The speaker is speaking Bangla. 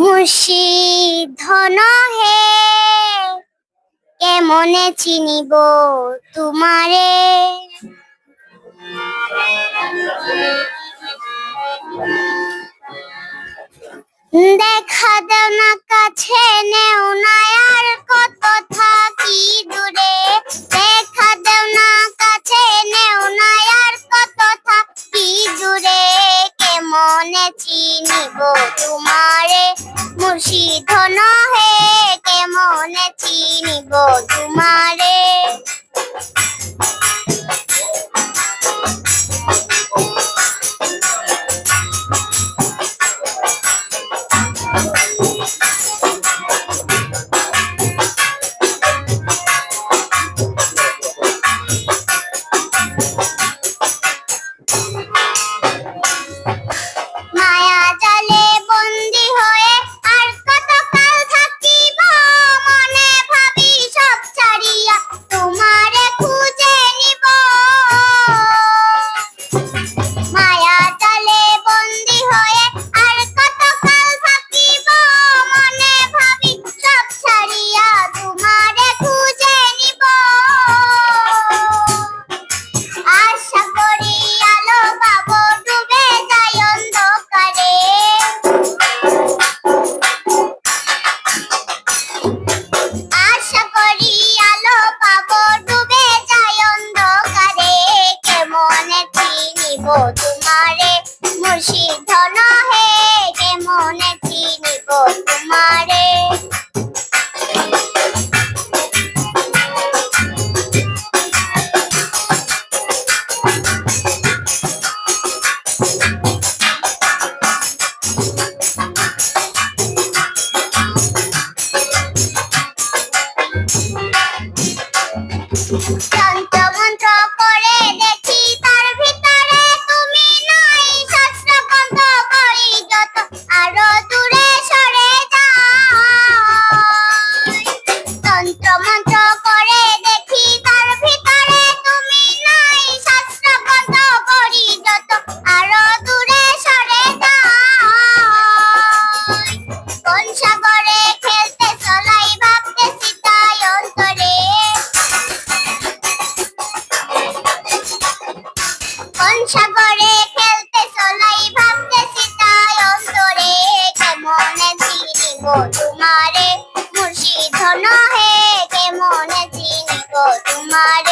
ভূষি ধন হে। কেমনে চিনিব তোমারে? দেখা দেও না নিব তোমার মানে চিনিব তোমারে মুর্শিদ ধন হে কেমনে চিনিব তোমারে Done. চিনিব তোমারে মুর্শিদ নহে কেমন চিনিব তোমারে।